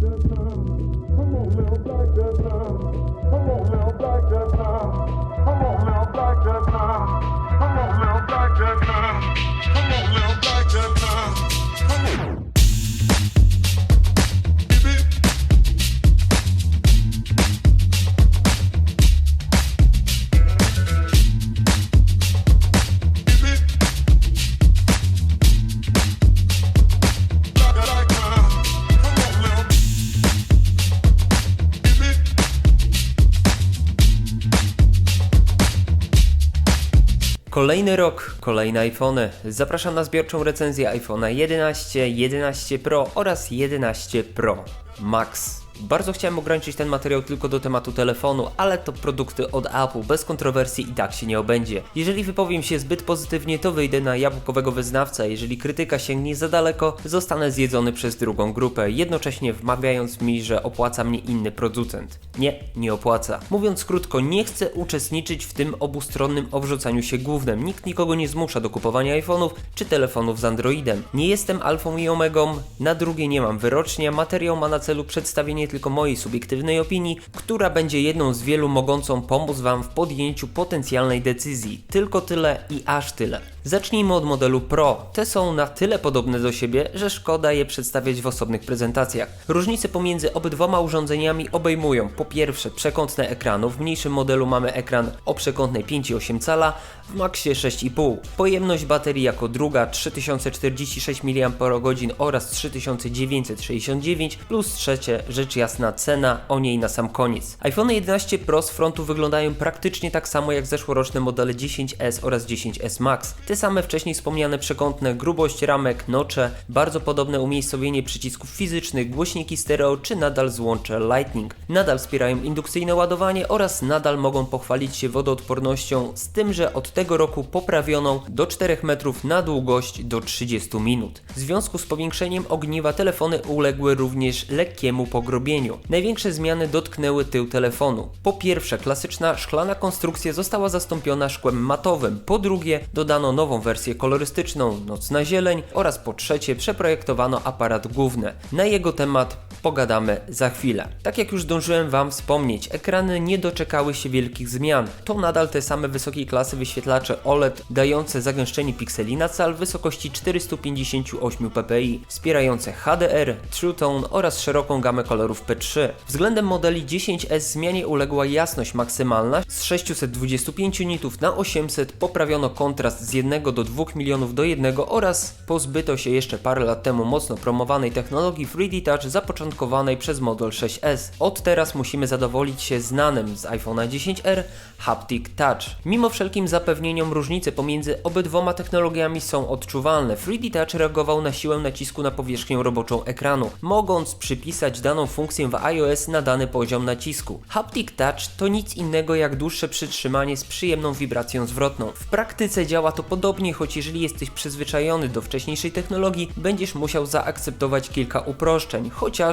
Come on, little black gentleman. Kolejny rok, kolejne iPhony. Zapraszam na zbiorczą recenzję iPhone'a 11, 11 Pro oraz 11 Pro Max. Bardzo chciałem ograniczyć ten materiał tylko do tematu telefonu, ale to produkty od Apple, bez kontrowersji i tak się nie obędzie. Jeżeli wypowiem się zbyt pozytywnie, to wyjdę na jabłkowego wyznawca, jeżeli krytyka sięgnie za daleko, zostanę zjedzony przez drugą grupę, jednocześnie wmawiając mi, że opłaca mnie inny producent. Nie, nie opłaca. Mówiąc krótko, nie chcę uczestniczyć w tym obustronnym owrzucaniu się głównym. Nikt nikogo nie zmusza do kupowania iPhone'ów czy telefonów z Androidem. Nie jestem alfą i omegą, na drugie nie mam wyrocznia, materiał ma na celu przedstawienie tylko mojej subiektywnej opinii, która będzie jedną z wielu mogącą pomóc Wam w podjęciu potencjalnej decyzji. Tylko tyle i aż tyle. Zacznijmy od modelu Pro. Te są na tyle podobne do siebie, że szkoda je przedstawiać w osobnych prezentacjach. Różnice pomiędzy obydwoma urządzeniami obejmują po pierwsze przekątne ekranu, w mniejszym modelu mamy ekran o przekątnej 5,8 cala, w Maxie 6,5. Pojemność baterii jako druga 3046 mAh oraz 3969 plus trzecie rzecz jasna cena, o niej na sam koniec. iPhone 11 Pro z frontu wyglądają praktycznie tak samo jak zeszłoroczne modele 10S oraz 10S Max. Te same wcześniej wspomniane przekątne, grubość ramek, nocze, bardzo podobne umiejscowienie przycisków fizycznych, głośniki stereo czy nadal złącze Lightning. Nadal wspierają indukcyjne ładowanie oraz nadal mogą pochwalić się wodoodpornością, z tym, że od tego roku poprawioną do 4 metrów na długość do 30 minut. W związku z powiększeniem ogniwa telefony uległy również lekkiemu Największe zmiany dotknęły tył telefonu. Po pierwsze, klasyczna szklana konstrukcja została zastąpiona szkłem matowym. Po drugie, dodano nową wersję kolorystyczną, nocna zieleń oraz po trzecie, przeprojektowano aparat główny. Na jego temat pogadamy za chwilę. Tak jak już zdążyłem Wam wspomnieć, ekrany nie doczekały się wielkich zmian. To nadal te same wysokiej klasy wyświetlacze OLED, dające zagęszczenie pikseli na cal w wysokości 458 ppi, wspierające HDR, True Tone oraz szeroką gamę kolorów P3. Względem modeli 10S zmianie uległa jasność maksymalna z 625 nitów na 800, poprawiono kontrast z 1 do 2 milionów do 1 oraz pozbyto się jeszcze parę lat temu mocno promowanej technologii 3D Touch zapoczątkowanej przez Model 6S. Od teraz musimy zadowolić się znanym z iPhone'a 10R Haptic Touch. Mimo wszelkim zapewnieniom różnice pomiędzy obydwoma technologiami są odczuwalne. 3D Touch reagował na siłę nacisku na powierzchnię roboczą ekranu, mogąc przypisać daną funkcję w iOS na dany poziom nacisku. Haptic Touch to nic innego jak dłuższe przytrzymanie z przyjemną wibracją zwrotną. W praktyce działa to podobnie, choć jeżeli jesteś przyzwyczajony do wcześniejszej technologii, będziesz musiał zaakceptować kilka uproszczeń,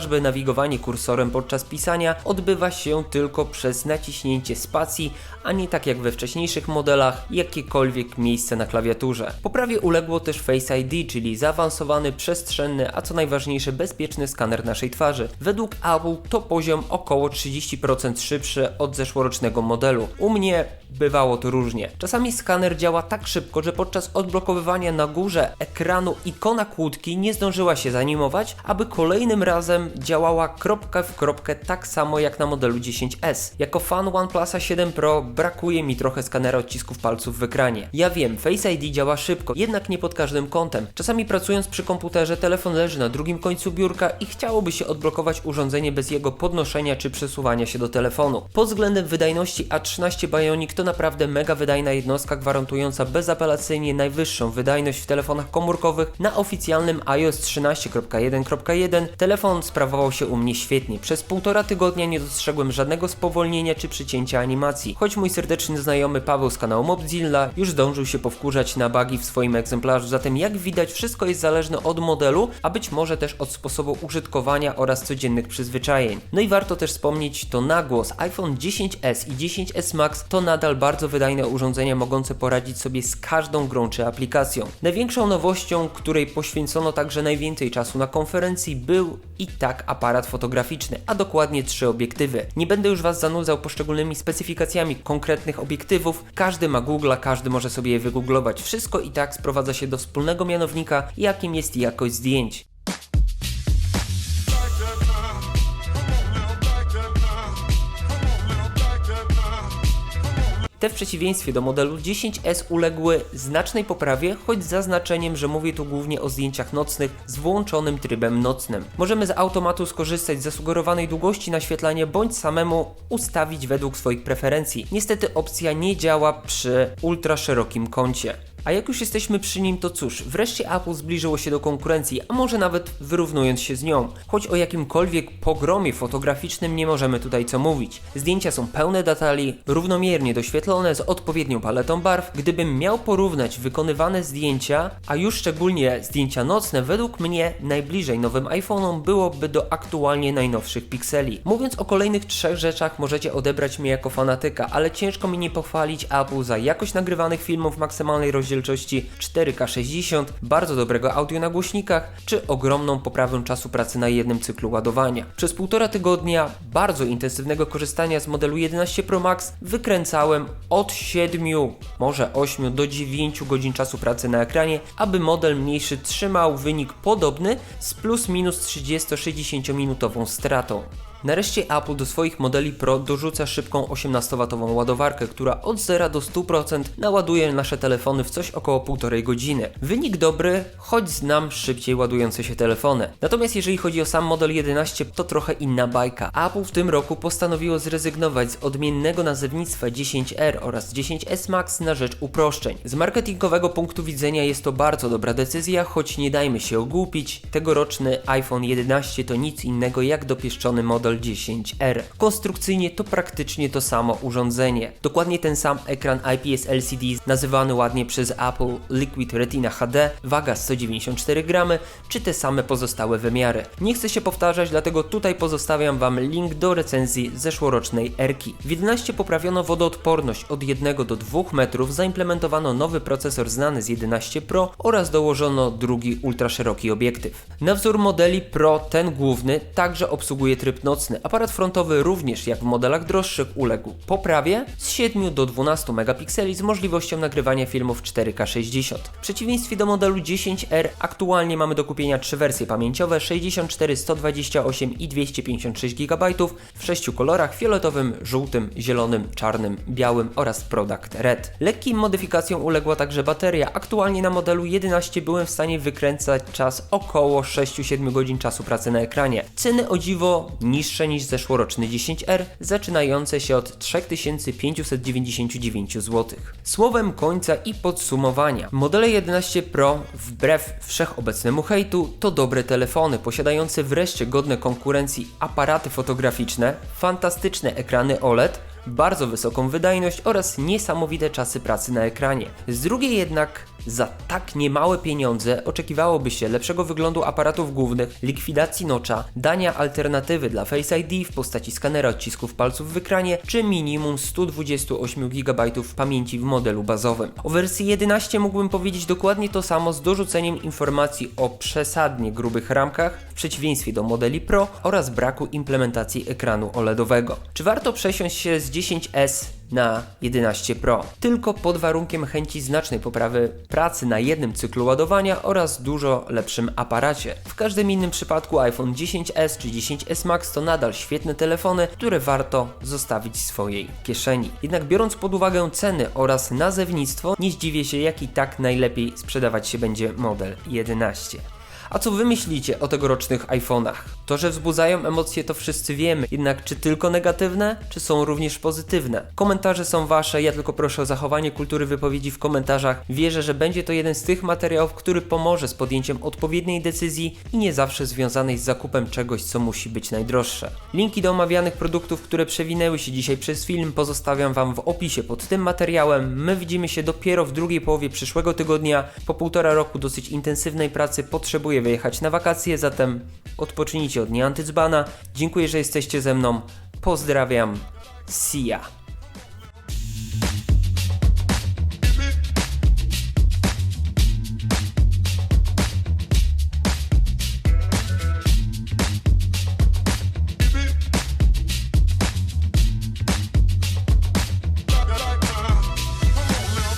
chociażby nawigowanie kursorem podczas pisania odbywa się tylko przez naciśnięcie spacji, a nie tak jak we wcześniejszych modelach, jakiekolwiek miejsce na klawiaturze. Poprawie uległo też Face ID, czyli zaawansowany, przestrzenny, a co najważniejsze bezpieczny skaner naszej twarzy. Według Apple to poziom około 30% szybszy od zeszłorocznego modelu. U mnie bywało to różnie. Czasami skaner działa tak szybko, że podczas odblokowywania na górze ekranu ikona kłódki nie zdążyła się zanimować, aby kolejnym razem działała kropkę w kropkę tak samo jak na modelu 10S. Jako fan OnePlusa 7 Pro brakuje mi trochę skanera odcisków palców w ekranie. Ja wiem, Face ID działa szybko, jednak nie pod każdym kątem. Czasami pracując przy komputerze, telefon leży na drugim końcu biurka i chciałoby się odblokować urządzenie bez jego podnoszenia czy przesuwania się do telefonu. Pod względem wydajności A13 Bionic to naprawdę mega wydajna jednostka gwarantująca bezapelacyjnie najwyższą wydajność w telefonach komórkowych na oficjalnym iOS 13.1.1. Telefon sprawował się u mnie świetnie. Przez półtora tygodnia nie dostrzegłem żadnego spowolnienia czy przycięcia animacji. Choć mój serdeczny znajomy Paweł z kanału Mobzilla już zdążył się powkurzać na bugi w swoim egzemplarzu, zatem jak widać wszystko jest zależne od modelu, a być może też od sposobu użytkowania oraz codziennych przyzwyczajeń. No i warto też wspomnieć to nagłos. iPhone 10s i 10s Max to nadal bardzo wydajne urządzenia mogące poradzić sobie z każdą grą czy aplikacją. Największą nowością, której poświęcono także najwięcej czasu na konferencji był i tak jak aparat fotograficzny, a dokładnie trzy obiektywy. Nie będę już Was zanudzał poszczególnymi specyfikacjami konkretnych obiektywów. Każdy ma Google'a, każdy może sobie je wygooglować. Wszystko i tak sprowadza się do wspólnego mianownika, jakim jest jakość zdjęć. Te w przeciwieństwie do modelu 10S uległy znacznej poprawie, choć z zaznaczeniem, że mówię tu głównie o zdjęciach nocnych z włączonym trybem nocnym. Możemy z automatu skorzystać z zasugerowanej długości naświetlania bądź samemu ustawić według swoich preferencji. Niestety opcja nie działa przy ultra szerokim kącie. A jak już jesteśmy przy nim, to cóż, wreszcie Apple zbliżyło się do konkurencji, a może nawet wyrównując się z nią. Choć o jakimkolwiek pogromie fotograficznym nie możemy tutaj co mówić. Zdjęcia są pełne detali, równomiernie doświetlone z odpowiednią paletą barw. Gdybym miał porównać wykonywane zdjęcia, a już szczególnie zdjęcia nocne, według mnie najbliżej nowym iPhone'om byłoby do aktualnie najnowszych pikseli. Mówiąc o kolejnych trzech rzeczach, możecie odebrać mnie jako fanatyka, ale ciężko mi nie pochwalić Apple za jakość nagrywanych filmów w maksymalnej rozdzielczości 4K 60, bardzo dobrego audio na głośnikach, czy ogromną poprawę czasu pracy na jednym cyklu ładowania. Przez półtora tygodnia bardzo intensywnego korzystania z modelu 11 Pro Max wykręcałem od 7, może 8 do 9 godzin czasu pracy na ekranie, aby model mniejszy trzymał wynik podobny z plus minus 30-60 minutową stratą. Nareszcie Apple do swoich modeli Pro dorzuca szybką 18W ładowarkę, która od 0 do 100% naładuje nasze telefony w coś około 1,5 godziny. Wynik dobry, choć znam szybciej ładujące się telefony. Natomiast jeżeli chodzi o sam model 11, to trochę inna bajka. Apple w tym roku postanowiło zrezygnować z odmiennego nazewnictwa 10R oraz 10S Max na rzecz uproszczeń. Z marketingowego punktu widzenia jest to bardzo dobra decyzja, choć nie dajmy się ogłupić, tegoroczny iPhone 11 to nic innego jak dopieszczony model 10R. Konstrukcyjnie to praktycznie to samo urządzenie. Dokładnie ten sam ekran IPS LCD nazywany ładnie przez Apple Liquid Retina HD, waga 194 gramy, czy te same pozostałe wymiary. Nie chcę się powtarzać, dlatego tutaj pozostawiam Wam link do recenzji zeszłorocznej Erki. W 11 poprawiono wodoodporność od 1 do 2 metrów, zaimplementowano nowy procesor znany z 11 Pro oraz dołożono drugi ultraszeroki obiektyw. Na wzór modeli Pro, ten główny, także obsługuje tryb. Aparat frontowy również jak w modelach droższych uległ poprawie z 7 do 12 megapikseli z możliwością nagrywania filmów 4K 60. W przeciwieństwie do modelu 10R aktualnie mamy do kupienia trzy wersje pamięciowe 64, 128 i 256 GB w sześciu kolorach fioletowym, żółtym, zielonym, czarnym, białym oraz Product Red. Lekkim modyfikacjom uległa także bateria. Aktualnie na modelu 11 byłem w stanie wykręcać czas około 6-7 godzin czasu pracy na ekranie. Ceny o dziwo niższe niż zeszłoroczny 10R, zaczynające się od 3599 zł. Słowem końca i podsumowania. Modele 11 Pro, wbrew wszechobecnemu hejtu, to dobre telefony, posiadające wreszcie godne konkurencji aparaty fotograficzne, fantastyczne ekrany OLED, bardzo wysoką wydajność oraz niesamowite czasy pracy na ekranie. Z drugiej jednak, za tak niemałe pieniądze oczekiwałoby się lepszego wyglądu aparatów głównych, likwidacji nocza, dania alternatywy dla Face ID w postaci skanera odcisków palców w ekranie, czy minimum 128 GB pamięci w modelu bazowym. O wersji 11 mógłbym powiedzieć dokładnie to samo z dorzuceniem informacji o przesadnie grubych ramkach, w przeciwieństwie do modeli Pro oraz braku implementacji ekranu OLEDowego. Czy warto przesiąść się z 10S na 11 Pro? Tylko pod warunkiem chęci znacznej poprawy pracy na jednym cyklu ładowania oraz dużo lepszym aparacie. W każdym innym przypadku iPhone 10s czy 10s Max to nadal świetne telefony, które warto zostawić w swojej kieszeni. Jednak biorąc pod uwagę ceny oraz nazewnictwo, nie zdziwię się jak i tak najlepiej sprzedawać się będzie model 11. A co wy myślicie o tegorocznych iPhone'ach? To, że wzbudzają emocje, to wszyscy wiemy, jednak czy tylko negatywne, czy są również pozytywne? Komentarze są wasze, ja tylko proszę o zachowanie kultury wypowiedzi w komentarzach. Wierzę, że będzie to jeden z tych materiałów, który pomoże z podjęciem odpowiedniej decyzji i nie zawsze związanej z zakupem czegoś, co musi być najdroższe. Linki do omawianych produktów, które przewinęły się dzisiaj przez film, pozostawiam wam w opisie pod tym materiałem. My widzimy się dopiero w drugiej połowie przyszłego tygodnia. Po półtora roku dosyć intensywnej pracy potrzebuję wyjechać na wakacje, zatem odpocznijcie od nieantydzbana. Dziękuję, że jesteście ze mną. Pozdrawiam. See ya.